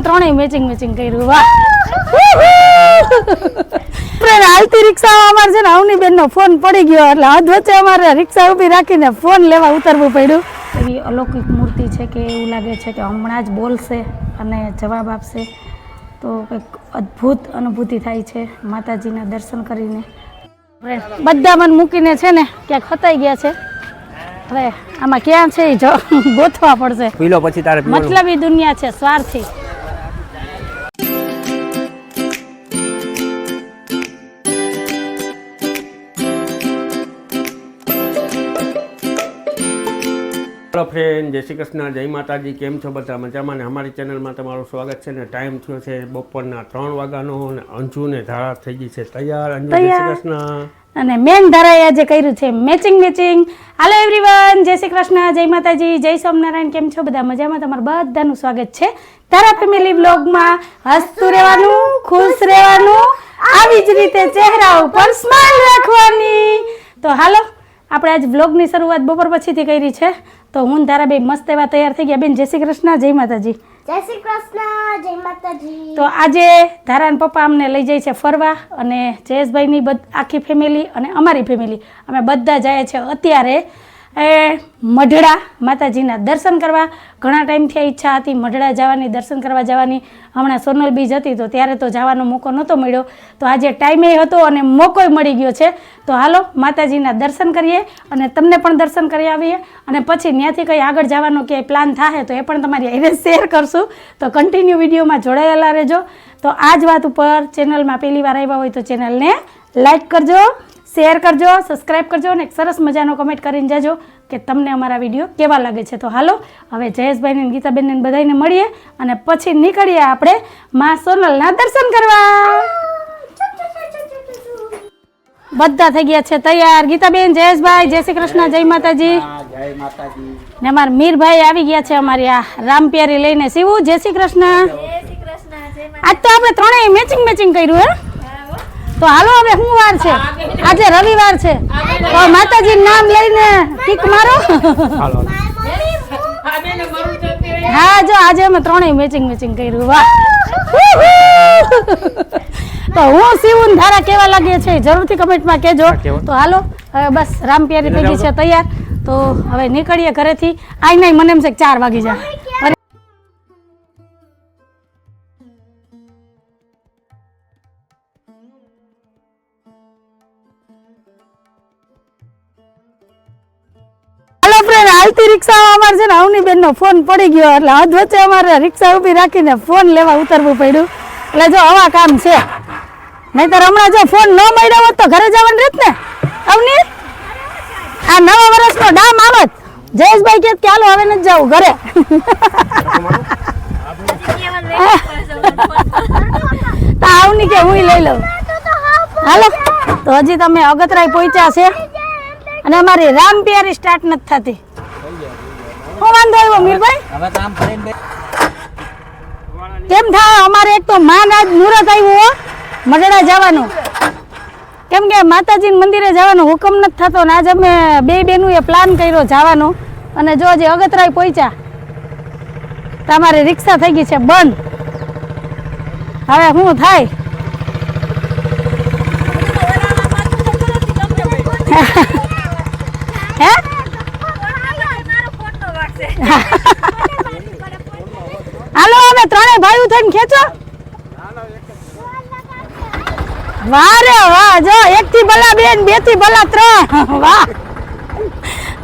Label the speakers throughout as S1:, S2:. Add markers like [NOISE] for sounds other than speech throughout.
S1: ત્રણેય matching matching કર્યું વાહ. [LAUGHS] હાલતી રિક્ષામાં અમારે છે ને અવની બેનનો ફોન પડી ગયો એટલે હદ વચ્ચે અમારે રિક્ષા ઊભી રાખીને ફોન લેવા ઉતરવું પડ્યું. એવી અલૌકિક મૂર્તિ છે કે એવું લાગે છે કે હમણાં જ બોલશે અને જવાબ આપશે. તો કંઈક અદ્ભુત અનુભૂતિ થાય છે માતાજીના દર્શન કરીને. બધા મન મૂકીને છે ને ક્યાંક હતાઈ ગયા છે. હવે આમાં ક્યાં છે જો [LAUGHS] ગોતવા પડશે.
S2: પીલો પછી તારે પીવાનું.
S1: મતલબી દુનિયા છે સ્વાર્થી.
S2: હેલો ફ્રેન્ડ જય શ્રી કૃષ્ણ જય માતાજી કેમ છો બધા મજામાં? ને અમારી ચેનલમાં તમારું સ્વાગત છે ને ટાઈમ થયો છે બપોરના ત્રણ વાગ્યાનો અને અંજુ ને ધારા થઈ ગઈ છે. તૈયાર? અંજુ જય શ્રી કૃષ્ણ.
S1: અને મેન ધારાએ આજે કર્યું છે મેચિંગ મેચિંગ હાલો એવરીવન જય શ્રી કૃષ્ણ જય માતાજી જય સ્વામિનારાયણ કેમ છો બધા મજામાં? તમારું બધાનું સ્વાગત છે. તારા ફેમિલી બ્લોગમાં હસતું રહેવાનું ખુશ રહેવાનું આવી જ રીતે ચહેરા ઉપર સ્માઈલ રાખવાની. તો હાલો આપણે આજ વ્લોગની શરૂઆત બપોર પછીથી કરી છે. તો હું ધારાબેન મસ્ત એવા તૈયાર થઈ ગયા. બેન જય શ્રી કૃષ્ણ જય માતાજી.
S3: જય શ્રી કૃષ્ણ જય માતાજી.
S1: તો આજે ધારાન પપ્પા અમને લઈ જાય છે ફરવા અને જયેશભાઈની આખી ફેમિલી અને અમારી ફેમિલી અમે બધા જાય છે અત્યારે. એ મઢડા માતાજીના દર્શન કરવા. ઘણા ટાઈમથી આ ઈચ્છા હતી મઢડા જવાની, દર્શન કરવા જવાની. હમણાં સોનલ બીજ હતી તો ત્યારે તો જવાનો મોકો નહોતો મળ્યો. તો આજે ટાઈમે હતો અને મોકોય મળી ગયો છે. તો હાલો માતાજીના દર્શન કરીએ અને તમને પણ દર્શન કરી આવીએ. અને પછી ત્યાંથી કંઈ આગળ જવાનો ક્યાંય પ્લાન થાય તો એ પણ તમારી એને શેર કરશું. તો કન્ટિન્યુ વિડીયોમાં જોડાયેલા રહેજો. તો આ જ વાત ઉપર ચેનલમાં પહેલી વાર આવ્યા હોય તો ચેનલને લાઈક કરજો. શેર કરજો સબસ્ક્રાઈબ કરજો અને એક સરસ મજાનો કમેન્ટ કરીને જાજો કે તમને અમારા વીડિયો કેવા લાગે છે. તો હાલો હવે જયેશભાઈને ગીતાબેનને બધાને મળીએ અને પછી નીકળીએ આપણે મા સોનલના દર્શન કરવા. બધા થઈ ગયા છે તૈયાર. ગીતાબેન જયેશભાઈ જય શ્રી કૃષ્ણ જય માતાજી. ને અમારા મીરભાઈ આવી ગયા છે અમારી આ રામપ્યારી લઈને. શિવું જય શ્રી કૃષ્ણ. આજ તો આપણે ત્રણેય મેચિંગ મેચિંગ કર્યું હે? તો હાલો હવે શું વાર છે? આજે રવિવાર છે. તો માતાજી નામ લઈને કિક મારો. હા જો આજે અમે ત્રણેય મેચિંગ મેચિંગ કર્યું. વાહ. તો હું શિવું ધારા કેવા લાગે છે જરૂરથી કમેન્ટમાં કહેજો. તો હાલો હવે બસ રામપ્યારી થઈ ગઈ છે તૈયાર. તો હવે નીકળીએ ઘરેથી. આઈ નહીં મને એમ છે કે ચાર વાગી જાય. હાલતી રિક્ષા અમારે છે ને અવની બેનનો ફોન પડી ગયો એટલે હદ વચ્ચે અમારે રિક્ષા ઊભી રાખીને ફોન લેવા ઉતરવું પડ્યું. એટલે જો આવા કામ છે. નહીતર હમણાં જો ફોન ન મળ્યો હોત તો ઘરે જવાનું રહેત ને? અવની આ નવા વર્ષનો ડામ આવત જયેશભાઈ કે, હાલો, હવે નથી જવું ઘરે. આવની કે હું લઈ લઉં. હાલો, તો હજી તમે અગતરાય પહોંચ્યા છે. અને અમારી રામ પ્યારી સ્ટાર્ટ નથી થતી. વાંધો આવ્યો મીરભાઈ?
S4: હવે કામ કરીને
S1: કેમ થાય અમારે એક તો માન આજ મુહૂર્ત આવ્યું હો મઢડા જવાનું. કેમ કે માતાજી મંદિરે જવાનો હુકમ નથી થતો ને આજ અમે બે બેનુએ પ્લાન કર્યો જવાનો. અને જો જે અગતરાય પહોંચ્યા તમારી રિક્ષા થઈ ગઈ છે બંધ. હવે શું થાય હે હાલો ત્રણેય થઈને ખેંચો. વાહ રે વાહ જો એક થી ભલા બેન બેથી ભલા ત્રણ. વાહ.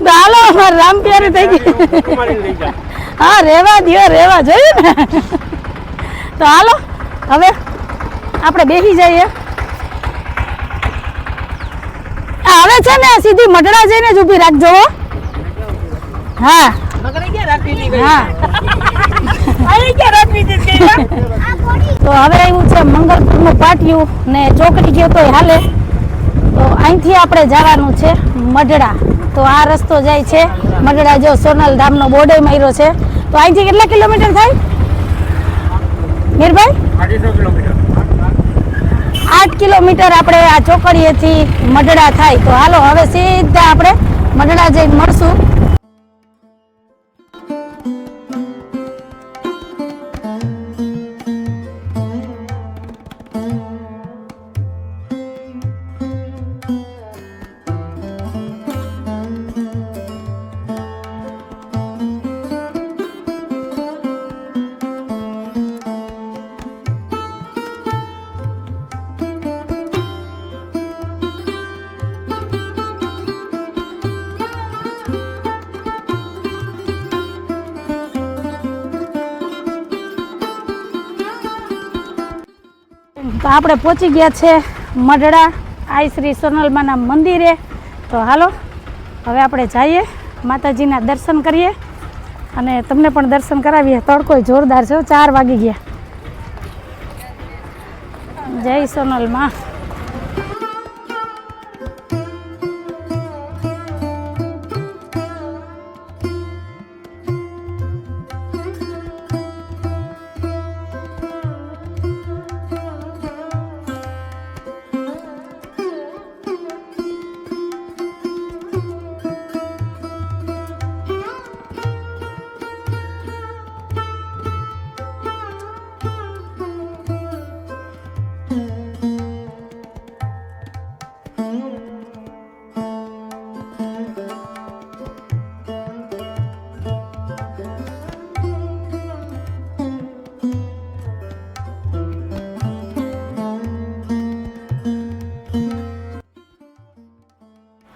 S1: હાલો અમારે રામપ્યારી થઈ ગઈ. હા રેવા દિયો રેવા જોયું ને? તો હાલો હવે આપણે બેસી જઈએ. હવે છે ને સીધી મઢડા જઈને જ ઊભી રાખજો હા. હા. તો હવે આવ્યું છે મંગલપુરનું પાટિયું ને ચોકડી ગયો તો હાલે. તો અહીંથી આપણે જવાનું છે મઢડા. તો આ રસ્તો જાય છે મઢડા જો સોનલ ધામનો બોર્ડે માર્યો છે. તો અહીંથી કેટલા કિલોમીટર થાય? મીરભાઈ? આઠ કિલોમીટર આપણે આ ચોકડીએથી મઢડા થાય. તો હાલો હવે સીધા આપણે મઢડા જઈને મળશું. આપણે પહોંચી ગયા છે મઢડા આઈ શ્રી સોનલમાના મંદિરે. તો હાલો, હવે આપણે જઈએ, માતાજીના દર્શન કરીએ. અને તમને પણ દર્શન કરાવીએ. તડકો જોરદાર છે ચાર વાગી ગયા. જય સોનલમાં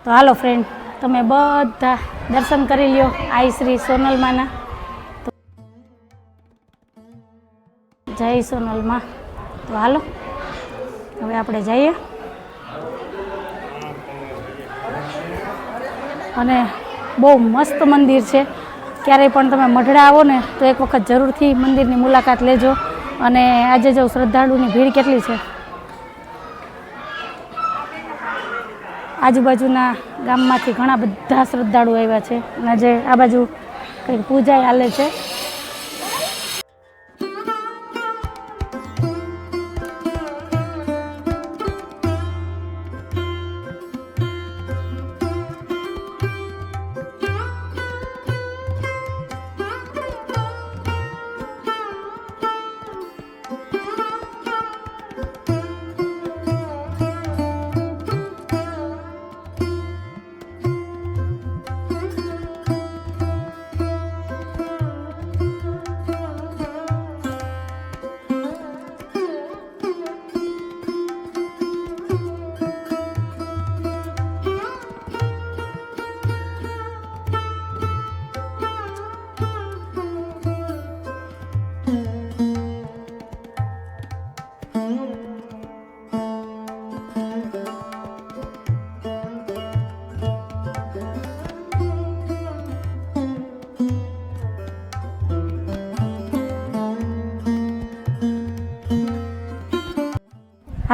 S1: તો હાલો ફ્રેન્ડ તમે બધા દર્શન કરી લ્યો આઈ શ્રી સોનલમાના. જય સોનલમાં. તો હાલો, હવે આપણે જઈએ. અને બહુ મસ્ત મંદિર છે. ક્યારેય પણ તમે મઢડા આવો ને, તો એક વખત જરૂરથી મંદિરની મુલાકાત લેજો. અને આજે જો શ્રદ્ધાળુની ભીડ કેટલી છે આજુબાજુના ગામમાંથી ઘણા બધા શ્રદ્ધાળુ આવ્યા છે. અને આજે આ બાજુ કંઈક પૂજા હાલે છે.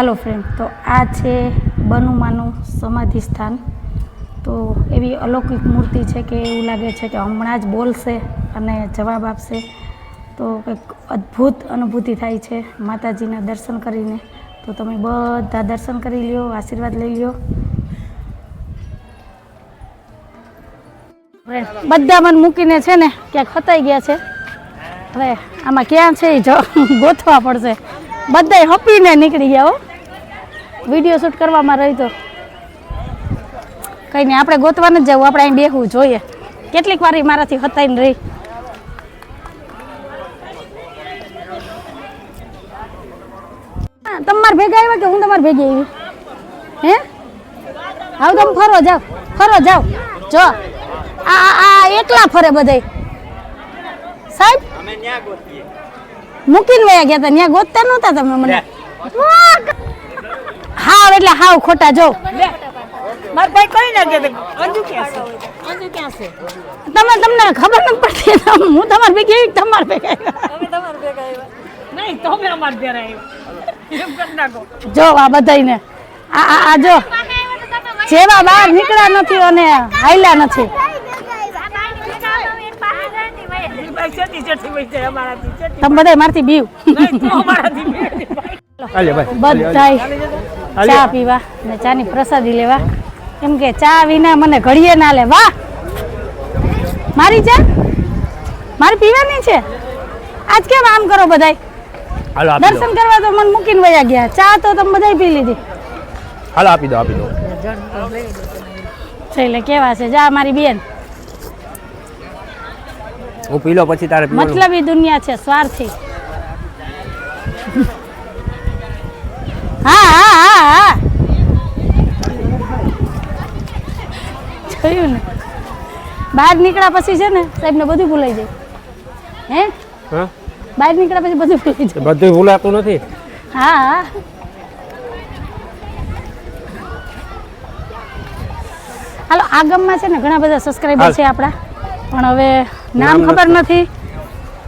S1: હાલો ફ્રેન્ડ તો આ છે બનુમાનું સમાધિ સ્થાન તો એવી અલૌકિક મૂર્તિ છે કે એવું લાગે છે કે હમણાં જ બોલશે અને જવાબ આપશે. તો કંઈક અદ્ભુત અનુભૂતિ થાય છે માતાજીના દર્શન કરીને. તો તમે બધા દર્શન કરી લ્યો, આશીર્વાદ લઈ લ્યો. બધા મને મૂકીને છે ને ક્યાંક હતાઈ ગયા છે. હવે આમાં ક્યાં છે એ જો [LAUGHS] ગોતવા પડશે. બધાય હપીને નીકળી ગયા હો. વીડિયો શૂટ કરવામાં રહી તો. કંઈ નહીં આપણે ગોતવા નથી જવું આપણે અહીં બેહવું જોઈએ. કેટલીક વાર મારાથી હતાઈને રહી. તમારે ભેગા આવ્યા કે હું તમારે ભેગી આવી? હે? આવ તમે ફરો જાઓ ફરો જાઓ જો આ આ- એકલા ફરે બધાય. સાહેબ? મૂકીને વયા ગયા હતા ત્યાં ગોતતા નહોતા તમે મને. હાવ એટલે હાવ ખોટા જો. તમે તમને ખબર ન પડતી હું તમારે ભેગી આવી કે તમારે ભેગા આવ્યા? જો આ બધાયને. આ આ આ જો. જેવા બહાર નીકળ્યા નથી અને હાલ્યા નથી. તમે બધા મારથી બીવ. બધાય. ચા પીવા ને ચાની પ્રસાદી લેવા. કેમ કે ચા વિના મને ઘડીએ ના લે. વાહ! મારી ચા? મારી પીવાની છે? આજ કેમ આમ કરો બધાય? દર્શન કરવા તો મન મૂકીને વયા ગયા. ચા તો તમે બધાય પી લીધી.
S2: હાલ આપી દો આપી દો.
S1: એટલે કેવા છે? જા મારી બેન.
S2: હું પી લો પછી તારે મતલબ
S1: મતલબી દુનિયા છે સ્વાર્થી. હા હા હા જોયું ને? બહાર નીકળ્યા પછી છે ને સાહેબ ને બધું ભૂલાઈ જાય. હે? બહાર નીકળ્યા પછી બધું ભૂલાઈ જાય.
S2: બધું ભૂલાતું નથી?
S1: હા હાલો આગમમાં છે ને ઘણા બધા સબસ્ક્રાઈબર છે આપણા. પણ હવે નામ ખબર
S2: નથી.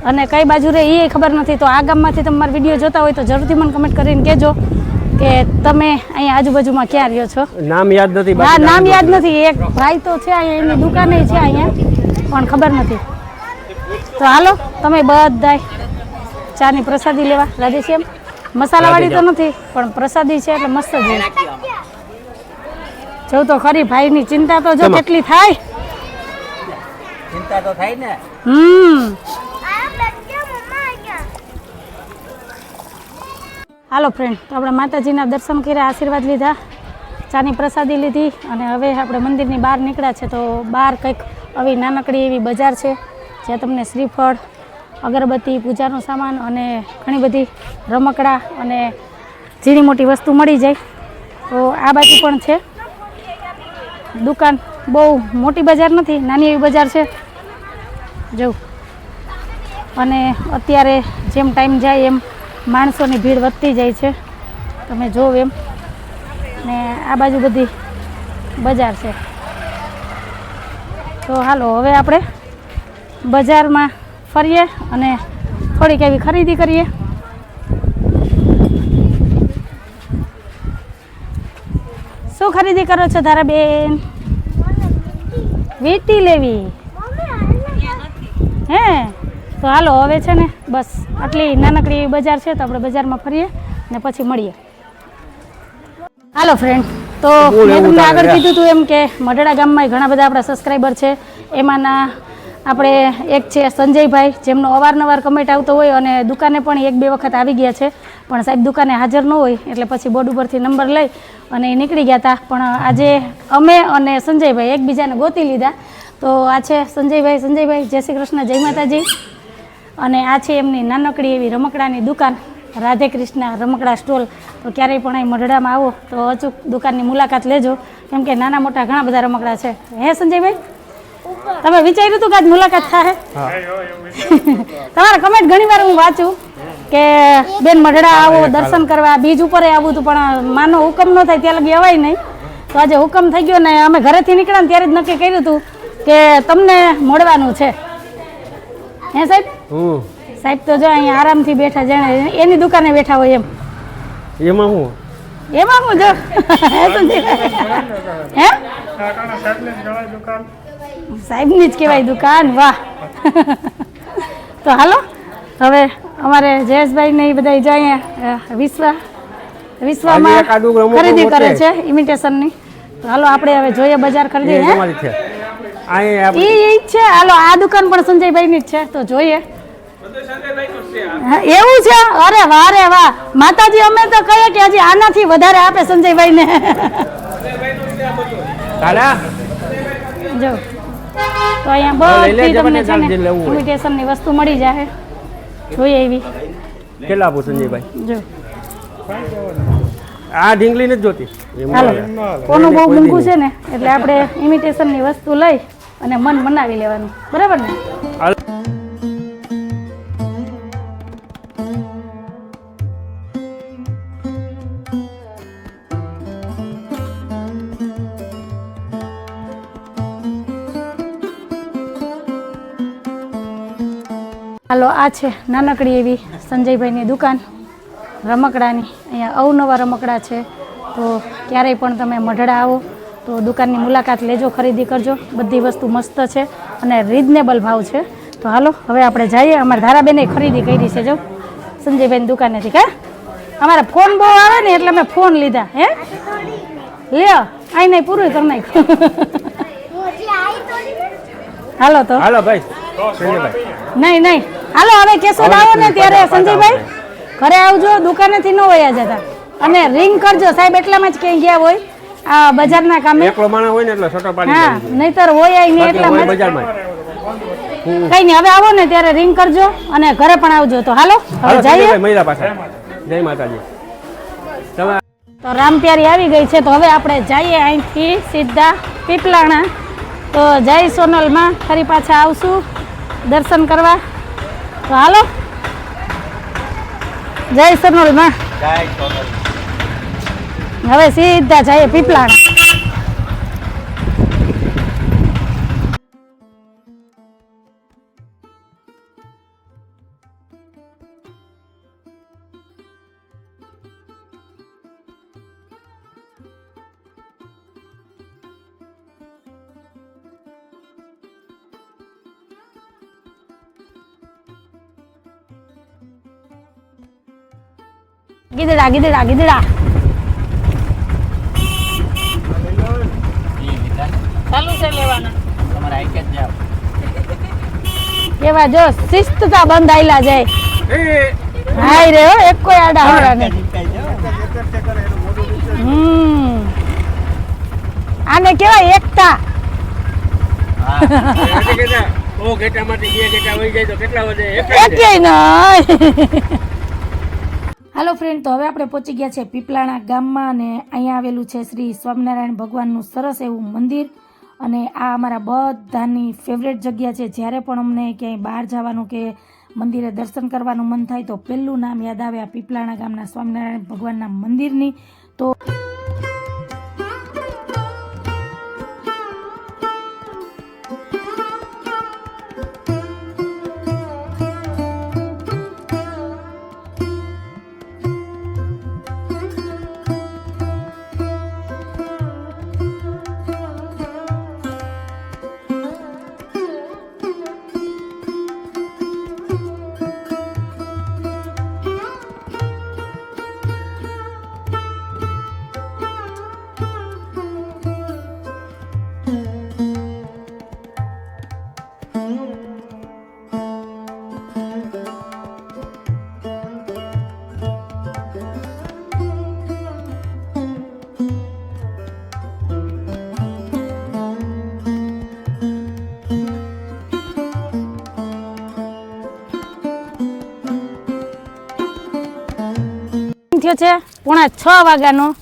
S1: અને કઈ બાજુ રે એ ખબર નથી. તો આ ગામમાંથી તમારા વીડિયો જોતા હોય તો જરૂરથી મને કમેન્ટ કરીને કહેજો. કે તમે અહીંયા આજુબાજુમાં ક્યાં રહ્યો છો?
S2: નામ યાદ નથી
S1: હા નામ યાદ નથી. એક ભાઈ તો છે અહીંયા એની દુકાને છે અહીંયા પણ ખબર નથી. તો હાલો તમે બધાય ચાની પ્રસાદી લેવા. રાધેશ્યામ મસાલાવાળી તો નથી પણ પ્રસાદી છે એટલે મસ્ત જ જો તો ખરી ભાઈની ચિંતા તો જો કેટલી થાય.
S4: ચિંતા તો થાય ને.
S1: હમ
S3: આ બેઠ્યો મમ્મા અહીંયા
S1: હાલો ફ્રેન્ડ તો આપણે માતાજીના દર્શન કર્યા, આશીર્વાદ લીધા, ચાની પ્રસાદી લીધી અને હવે આપણે મંદિરની બહાર નીકળ્યા છે તો બહાર કંઈક આવી નાનકડી એવી બજાર છે, જ્યાં તમને શ્રીફળ, અગરબત્તી, પૂજાનો સામાન અને ઘણી બધી રમકડા અને ઝીણી મોટી વસ્તુ મળી જાય. તો આ બાજુ પણ છે. દુકાન બહુ મોટી બજાર નથી, નાની એવી બજાર છે. જવું અને અત્યારે જેમ ટાઈમ જાય એમ માણસોની ભીડ વધતી જાય છે. તમે જોવ એમ. ને આ બાજુ બધી બજાર છે. તો હાલો હવે આપણે બજારમાં ફરીએ અને થોડીક એવી ખરીદી કરીએ. શું ખરીદી કરો છો તારા બેન? વીટી લેવી. હે? તો હાલો હવે છે ને બસ આટલી નાનકડી બજાર છે તો આપણે બજારમાં ફરીએ ને પછી મળીએ. હાલો ફ્રેન્ડ તો મેં તમને આગળ કીધું હતું એમ કે મઢડા ગામમાં ઘણા બધા આપણા સબસ્ક્રાઈબર છે. એમાંના આપણે એક છે સંજયભાઈ જેમનો અવારનવાર કમેન્ટ આવતો હોય અને દુકાને પણ એક બે વખત આવી ગયા છે. પણ સાહેબ દુકાને હાજર ન હોય એટલે પછી બોર્ડ ઉપરથી નંબર લઈ અને એ નીકળી ગયા હતા. પણ આજે અમે અને સંજયભાઈ એકબીજાને ગોતી લીધા. તો આ છે સંજયભાઈ સંજયભાઈ જય શ્રી કૃષ્ણ જય માતાજી. અને આ છે એમની નાનકડી એવી રમકડાની દુકાન રાધે કૃષ્ણ રમકડા સ્ટોલ. તો ક્યારેય પણ અહીં મઢડામાં આવો તો અચૂક દુકાનની મુલાકાત લેજો. કેમ કે નાના મોટા ઘણા બધા રમકડા છે. હે સંજયભાઈ? તમે વિચાર્યું હતું કે આજ મુલાકાત થાય [LAUGHS] તમારા કમેન્ટ ઘણી વાર હું વાંચું કે બેન મઢડા આવો દર્શન કરવા બીજ ઉપર આવું હતું પણ માનો હુકમ ન થાય ત્યાં લગી અવાય નહીં. તો આજે હુકમ થઈ ગયો ને અમે ઘરેથી નીકળ્યા ત્યારે જ નક્કી કર્યું હતું કે તમને મળવાનું છે. હે સાહેબ?
S2: હમ.
S1: સાહેબ તો જો અહીંયા આરામથી બેઠા જાણે એની દુકાને બેઠા હોય એમ.
S2: એમાં હું?
S1: એમાં હું જો? હે સાહેબની જ કહેવાય દુકાન વાહ. તો હાલો હવે અમારે જયેશભાઈ ને એ બધા જો અહીંયા વિશ્વા વિશ્વામાં ખરીદી કરે છે ઇમિટેશનની. તો હાલો આપણે હવે જોઈએ બજાર ખરીદી હે? એ જ છે. હાલો આ દુકાન પણ સંજયભાઈની જ છે તો જોઈએ. હા, એવું છે? અરે વાહ રે વાહ. માતાજી અમે તો કહીએ કે હજી આનાથી વધારે આપે સંજયભાઈને. જો તો અહીંયા બધી તમને છે ને. ઇમિટેશનની વસ્તુ મળી જાય જોઈએ એવી.
S2: કેટલા આપો સંજયભાઈ?
S1: જો.
S2: આ ઢીંગલી નથી જોતી.
S1: હાલો. કોનું બહુ મૂંઘું છે ને એટલે આપણે ઇમિટેશનની વસ્તુ લઈ. અને મન મનાવી લેવાનું. બરાબર ને?
S2: હાલો,
S1: આ છે નાનકડી એવી સંજયભાઈની દુકાન, રમકડાની. અહીંયા અવનવા રમકડા છે. તો ક્યારેય પણ તમે મઢડા આવો. તો દુકાનની મુલાકાત લેજો ખરીદી કરજો. બધી વસ્તુ મસ્ત છે અને રિઝનેબલ ભાવ છે. તો હાલો હવે આપણે જઈએ. અમારા ધારાબેને ખરીદી કરી છે જો. સંજયભાઈની દુકાનેથી કા? અમારા ફોન બહુ આવે ને એટલે અમે ફોન લીધા હે? લ્યો આઈ નહીં પૂરું કરી
S3: નહીં.
S1: હાલો તો.
S2: હાલો ભાઈ.
S1: નહીં નહીં. હાલો હવે કેશોદ આવો ને ત્યારે સંજયભાઈ. ઘરે આવજો દુકાનેથી ન વયા જતા. અને રિંગ કરજો. સાહેબ એટલામાં જ ક્યાંય ગયા હોય. આ બજારના કામે?
S2: એકલો માણસ હોય ને એટલે છોટો પાડી
S1: હા નહીતર હોય
S2: હોય
S1: એટલામાં
S2: બજારમાં.
S1: કઈ નહીં હવે આવો ને ત્યારે રિંગ કરજો અને ઘરે પણ આવજો તો. હાલો હવે જઈએ.
S2: મહિલા પાસે જય માતાજી. તો
S1: તો રામપ્યારી આવી ગઈ છે તો હવે આપણે જઈએ અહીંથી સીધા પીપલાણા. તો જય સોનલમાં ફરી પાછા આવશું દર્શન કરવા. તો હાલો. જય સોનલમાં.
S4: જય સોનલ
S1: હવે સીધા જઈએ પીપલાણા ગીદડા ગીદડા ગીદડા. ચાલુ છે લેવાના.
S4: તમારે આઈ કે જાવ
S1: કેવા જો શિસ્તતા બંધ આયલા જાય. હાય રે હો એક કોઈ આડા
S4: હોરા ને
S1: હમ. આને કેવાય એકતા.
S4: હા.
S2: ઓ ઘેટામાંથી બે ઘેટા વહી જાય તો કેટલા વધે? એક જ છે.
S1: એકેય નહીં. હાલો ફ્રેન્ડ તો હવે આપણે પહોંચી ગયા છે પીપલાણા ગામમાં અને અહીંયા આવેલું છે શ્રી સ્વામિનારાયણ ભગવાનનું સરસ એવું મંદિર. અને આ અમારા બધાની ફેવરેટ જગ્યા છે. જ્યારે પણ અમને ક્યાંય બહાર જવાનું કે મંદિરે દર્શન કરવાનું મન થાય તો પહેલું નામ યાદ આવે આ પીપલાણા ગામના સ્વામિનારાયણ ભગવાનના મંદિરની. તો થયો છે? પોણા છ વાગ્યાનો.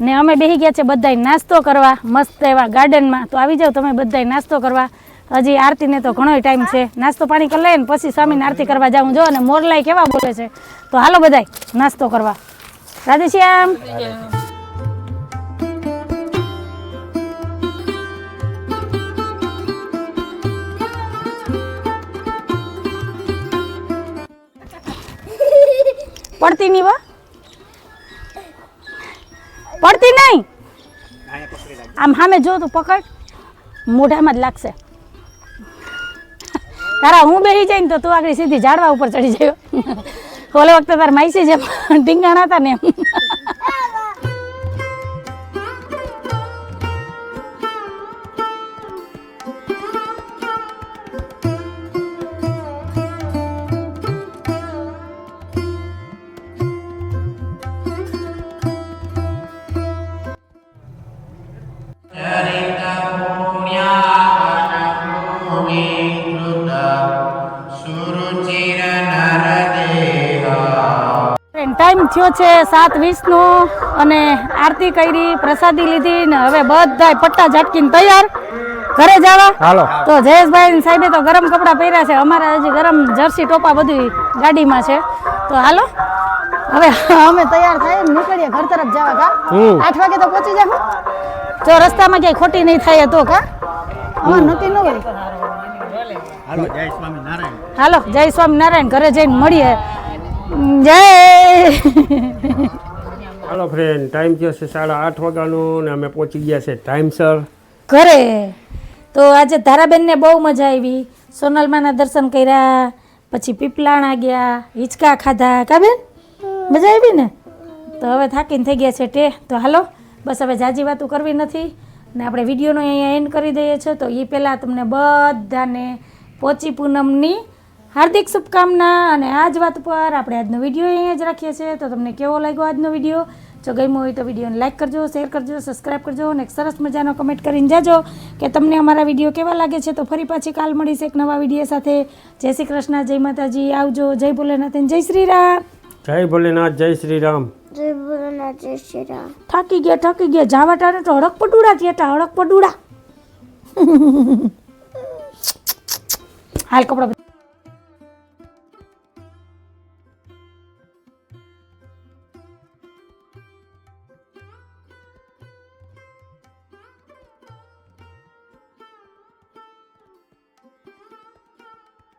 S1: ને અમે બેસી ગયા છે બધાય નાસ્તો કરવા. મસ્ત એવા ગાર્ડનમાં. તો આવી જાઓ તમે બધાય નાસ્તો કરવા. હજી આરતીને તો ઘણો ટાઈમ છે. નાસ્તો પાણી કરી લઈએ ને પછી સ્વામીને આરતી કરવા જાઉં. જો, અને મોરલાઈ કેવા બોલે છે. તો હાલો બધાય નાસ્તો કરવા. રાધેશ્યામ. પડતી નહીં વા પડતી નહીં. આમ સામે જો તું પકડ. મોઢામાં જ લાગશે. તારા હું બેસી જાય ને તો તું આગળ સીધી ઝાડવા ઉપર ચડી જાય. [LAUGHS] ઓલે વખતે તારા માઈસી જેમ ઢીંગાણા હતા ને એમ. થયો છે સાત વીસનો અને આરતી કરી પ્રસાદી લીધી ને હવે બધા પટ્ટા ઝટકીને તૈયાર. ઘરે જવા?
S2: હાલો.
S1: તો જયેશભાઈ સાહેબે તો ગરમ કપડાં પહેર્યા છે. અમારા હજી ગરમ જર્સી ટોપા બધી ગાડીમાં છે. તો હાલો. હવે અમે તૈયાર થાય નીકળીએ ઘર તરફ જવા કા? આઠ વાગે તો પહોંચી જાવ જો રસ્તામાં ક્યાંય ખોટી નહીં થાય તો કા? અમાર નક્કી ન હોય.
S4: હાલો જય સ્વામી નારાયણ
S1: હાલો જય સ્વામિનારાયણ. ઘરે જઈને મળીએ. જય.
S2: હાલો ફ્રેન્ડ ટાઈમ થયો છે સાડા આઠ વાગ્યાનો ને અમે પહોંચી ગયા છે ટાઈમસર.
S1: ઘરે. તો આજે ધારાબેનને બહુ મજા આવી. સોનલમાના દર્શન કર્યા પછી પીપલાણા ગયા હિંચકા ખાધા. કા બેન? મજા આવી ને? તો હવે થાકીને થઈ ગયા છે ટે તો હાલો બસ હવે જાજી વાતું કરવી નથી. ને આપણે વિડીયોનો અહીંયા એન્ડ કરી દઈએ છીએ. તો એ પહેલાં તમને બધાને પોચી પૂનમની હાર્દિક શુભકામના અને આ જ વાત પર આપણે આજનો વીડિયો અહીંયા જ રાખીએ છીએ. તો તમને કેવો લાગ્યો આજનો વીડિયો? જો ગમ્યો હોય તો વિડીયોને લાઇક કરજો શેર કરજો સબસ્ક્રાઈબ કરજો અને એક સરસ મજાનો કમેન્ટ કરીને જાજો કે તમને અમારા વીડિયો કેવા લાગે છે. તો ફરી પાછી કાલ મળીશ એક નવા વીડિયો સાથે. જય શ્રી કૃષ્ણ જય માતાજી. આવજો જય ભોલેનાથ જય શ્રી રામ.
S2: જય ભોલેનાથ જય શ્રી રામ.
S3: જય ભોલેનાથ જય શ્રી રામ.
S1: થાકી ગયા થાકી ગયા. જાવા ટાણે તો હડક પડુડા થયા હડક પડુડા હાલ કપડા